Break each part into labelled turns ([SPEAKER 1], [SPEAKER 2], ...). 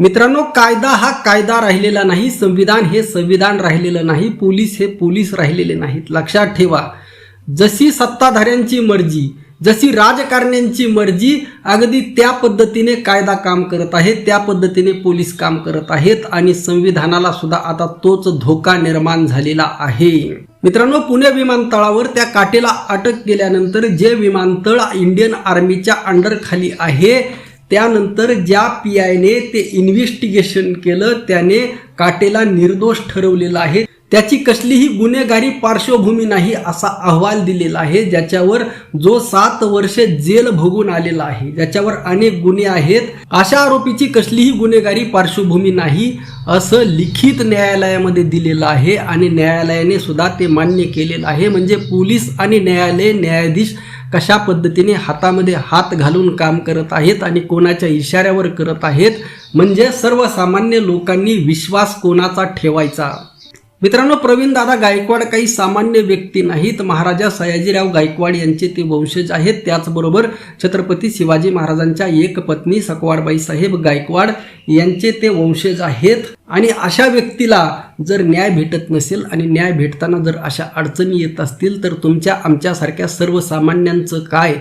[SPEAKER 1] मित्रांनो कायदा हा कायदा राहिलेला नाही संविधान हे संविधान राहिलेलं नाही पोलीस हे पोलीस राहिलेले नाहीत. लक्षात ठेवा जशी सत्ताधाऱ्यांची मर्जी जशी राजकारण्यांची मर्जी अगदी त्या पद्धतीने कायदा काम करत आहे त्या पद्धतीने पोलीस काम करत आहेत आणि संविधानाला सुद्धा आता तोच धोका निर्माण झालेला आहे. मित्रांनो पुणे विमानतळावर त्या काटेला अटक केल्यानंतर जे विमानतळ इंडियन आर्मीच्या अंडरखाली आहे त्यानंतर ज्या पी आयने ते इन्व्हेस्टिगेशन केलं त्याने काटेला निर्दोष ठरवलेलं आहे. त्याची कसलीही गुन्हेगारी पार्श्वभूमी नाही असा अहवाल दिलेला आहे ज्याच्यावर जो सात वर्ष जेल भोगून आलेला आहे ज्याच्यावर अनेक गुन्हे आहेत. अशा आरोपीची कसलीही गुन्हेगारी पार्श्वभूमी नाही असं लिखित न्यायालयामध्ये दिलेलं आहे आणि न्यायालयाने सुद्धा ते मान्य केलेलं आहे. म्हणजे पोलीस आणि न्यायालय न्यायाधीश कशा पद्धतीने हातामध्ये हात घालून काम करत आहेत आणि कोणाच्या इशाऱ्यावर करत आहेत? म्हणजे सर्वसामान्य लोकांनी विश्वास कोणाचा ठेवायचा? मित्रांनो प्रवीण दादा गायकवाड काही सामान्य व्यक्ती नाहीत. महाराजा सयाजीराव गायकवाड यांचे ते वंशज आहेत. त्याचबरोबर छत्रपती शिवाजी महाराजांच्या एक पत्नी सकवाडबाई साहेब गायकवाड यांचे ते वंशज आहेत. आणि अशा व्यक्तीला जर न्याय भेटत नसेल आणि न्याय भेटताना जर अशा अडचणी येत असतील तर तुमच्या आमच्यासारख्या सर्वसामान्यांचं काय?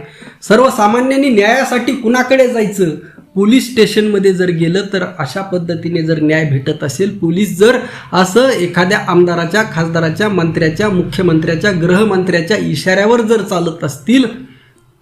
[SPEAKER 1] सर्वसामान्यांनी न्यायासाठी कुणाकडे जायचं? पोलीस स्टेशनमध्ये जर गेलं तर अशा पद्धतीने जर न्याय भेटत असेल पोलीस जर असं एखाद्या आमदाराच्या खासदाराच्या मंत्र्याच्या मुख्यमंत्र्याच्या गृहमंत्र्याच्या इशाऱ्यावर जर चालत असतील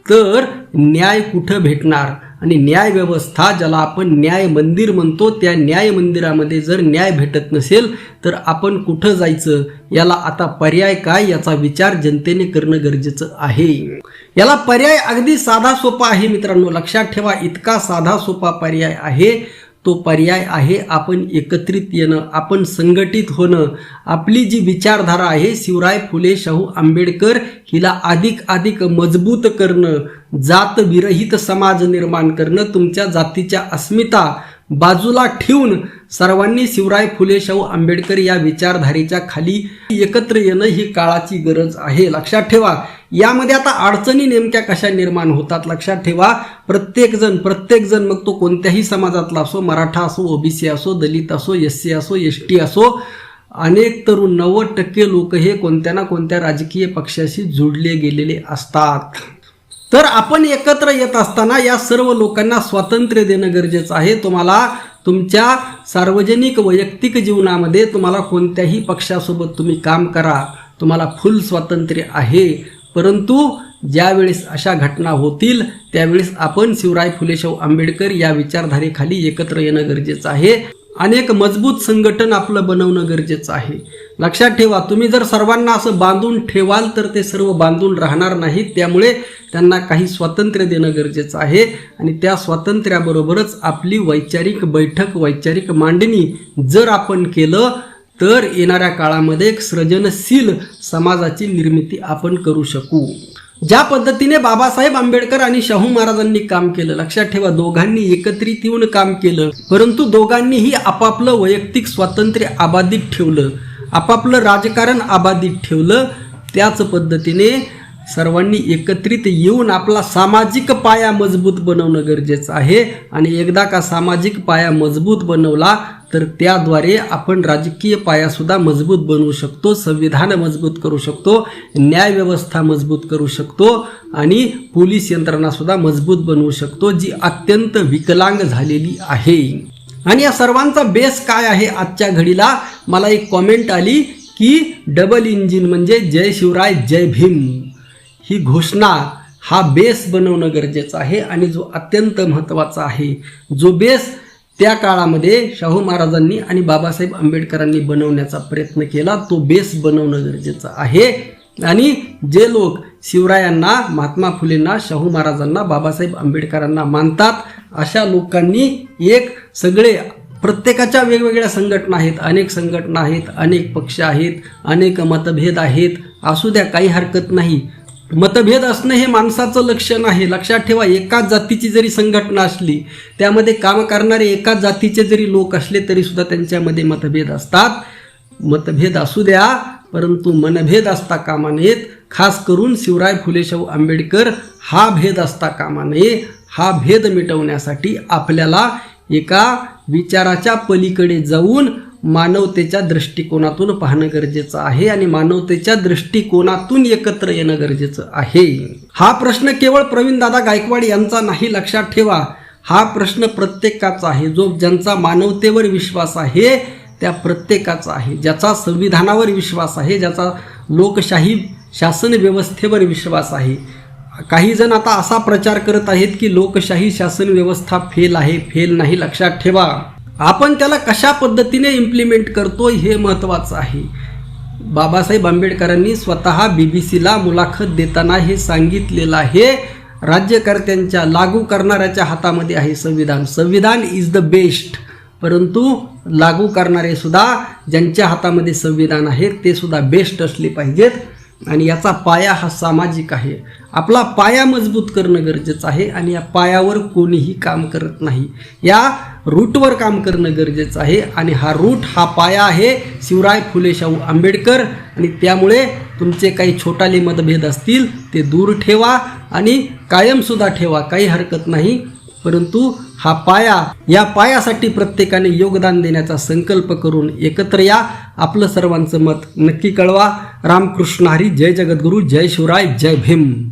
[SPEAKER 1] तर न्याय कुठं भेटणार? आणि न्याय व्यवस्था ज्याला आपण न्याय मंदिर म्हणतो त्या न्याय मंदिरामध्ये जर न्याय भेटत नसेल तर आपण कुठं जायचं? याला आता पर्याय काय? याचा विचार जनतेने करणं गरजेचं आहे. याला पर्याय अगदी साधा सोपा आहे मित्रांनो. लक्षात ठेवा इतका साधा सोपा पर्याय आहे. तो पर्याय आहे आपण एकत्रित येणं आपण संघटित होणं. आपली जी विचारधारा आहे शिवराय फुले शाहू आंबेडकर हिला अधिक अधिक मजबूत करणं जातविरहित समाज निर्माण करणं तुमच्या जातीच्या अस्मिता बाजूला ठेवून सर्वांनी शिवराय फुले शाहू आंबेडकर या विचारधारेच्या खाली एकत्र येणं ही काळाची गरज आहे. लक्षात ठेवा यामध्ये आता अडचणी नेमक्या कशा निर्माण होतात लक्षात ठेवा. प्रत्येकजण प्रत्येकजण मग तो कोणत्याही समाजातला असो मराठा असो ओबीसी असो दलित असो एस सी असो एस टी असो अनेक तरुण नव्वद टक्के लोक हे कोणत्या ना कोणत्या राजकीय पक्षाशी जोडले गेलेले असतात. तर आपण एकत्र येत असताना या सर्व लोकांना स्वातंत्र्य देणं गरजेचं आहे. तुम्हाला तुमच्या सार्वजनिक वैयक्तिक जीवनामध्ये तुम्हाला कोणत्याही पक्षासोबत तुम्ही काम करा. तुम्हाला फुल स्वातंत्र्य आहे. परंतु ज्यावेळेस अशा घटना होतील त्यावेळेस आपण शिवराय फुले आंबेडकर या विचारधारेखाली एकत्र येणं गरजेचं आहे. अनेक मजबूत संघटन आपलं बनवणं गरजेचं आहे. लक्षात ठेवा तुम्ही जर सर्वांना असं बांधून ठेवाल तर ते सर्व बांधून राहणार नाहीत. त्यामुळे त्यांना काही स्वातंत्र्य देणं गरजेचं आहे आणि त्या स्वातंत्र्याबरोबरच आपली वैचारिक बैठक वैचारिक मांडणी जर आपण केलं तर येणाऱ्या काळामध्ये एक सृजनशील समाजाची निर्मिती आपण करू शकू. ज्या पद्धतीने बाबासाहेब आंबेडकर आणि शाहू महाराजांनी काम केलं लक्षात ठेवा दोघांनी एकत्रित येऊन काम केलं. परंतु दोघांनीही आपापलं वैयक्तिक स्वातंत्र्य आबाधित ठेवलं. आपापलं राजकारण आबादित ठेवलं. त्याच पद्धतीने सर्वांनी एकत्रित येऊन आपला सामाजिक पाया मजबूत बनवणं गरजेचं आहे. आणि एकदा का सामाजिक पाया मजबूत बनवला तर त्याद्वारे आपण राजकीय पायासुद्धा मजबूत बनवू शकतो संविधान मजबूत करू शकतो न्यायव्यवस्था मजबूत करू शकतो आणि पोलीस यंत्रणासुद्धा मजबूत बनवू शकतो जी अत्यंत विकलांग झालेली आहे. आणि या सर्वांचा बेस काय आहे आजच्या घडीला? मला एक कॉमेंट आली की डबल इंजिन म्हणजे जय शिवराय जय भीम. ही घोषणा हा बेस बनवणं गरजेचं आहे आणि जो अत्यंत महत्त्वाचा आहे. जो बेस त्या काळामध्ये शाहू महाराजांनी आणि बाबासाहेब आंबेडकरांनी बनवण्याचा प्रयत्न केला तो बेस बनवणं गरजेचं आहे. आणि जे लोक शिवरायांना महात्मा फुलेंना शाहू महाराजांना बाबासाहेब आंबेडकरांना मानतात अशा लोकांनी एक सगळे प्रत्येकाच्या वेगवेगळ्या संघटना आहेत. अनेक संघटना आहेत अनेक पक्ष आहेत अनेक मतभेद आहेत. असू द्या काही हरकत नाही. मतभेद असणं हे माणसाचं लक्षण आहे. लक्षात ठेवा एकाच जातीची जरी संघटना असली त्यामध्ये काम करणारे एकाच जातीचे जरी लोक असले तरी सुद्धा त्यांच्यामध्ये मतभेद असतात. मतभेद असू द्या परंतु मनभेद असता कामा नयेत खास करून शिवराय फुलेशाहू आंबेडकर हा भेद असता कामा नये. हा भेद मिटवण्यासाठी आपल्याला एका विचाराच्या पलीकडे जाऊन मानवतेच्या दृष्टिकोनातून पाहणं गरजेचं आहे आणि मानवतेच्या दृष्टिकोनातून एकत्र येणं गरजेचं आहे. हा प्रश्न केवळ प्रवीणदादा गायकवाड यांचा नाही लक्षात ठेवा. हा प्रश्न प्रत्येकाचा आहे. जो ज्यांचा मानवतेवर विश्वास आहे त्या प्रत्येकाचा आहे. ज्याचा संविधानावर विश्वास आहे ज्याचा लोकशाही शासन व्यवस्थेवर विश्वास आहे. काही जण आता असा प्रचार करत आहेत की लोकशाही शासन व्यवस्था फेल आहे फेल नाही लक्षात ठेवा. आपण त्याला कशा पद्धतीने इम्प्लिमेंट करतो हे महत्त्वाचं आहे. बाबासाहेब आंबेडकरांनी स्वतः बी बी सीला मुलाखत देताना हे सांगितलेलं आहे. राज्यकर्त्यांच्या लागू करणाऱ्याच्या हातामध्ये आहे संविधान. संविधान इज द बेस्ट परंतु लागू करणारे सुद्धा ज्यांच्या हातामध्ये संविधान आहे ते सुद्धा बेस्ट असले पाहिजेत. आणि याचा पाया हा सामाजिक आहे. आपला पाया मजबूत करणं गरजेचं आहे आणि या पायावर कोणीही काम करत नाही. या रूटवर काम करणं गरजेचं आहे आणि हा रूट हा पाया आहे शिवराय फुले शाहू आंबेडकर. आणि त्यामुळे तुमचे काही छोटाले मतभेद असतील ते दूर ठेवा आणि कायमसुद्धा ठेवा काही हरकत नाही. परंतु हा पाया या पायासाठी प्रत्येकाने योगदान देण्याचा संकल्प करून एकत्र या. आपलं सर्वांचं मत नक्की कळवा. रामकृष्ण हरी जय जगद्गुरू जय शिवराय जय भीम.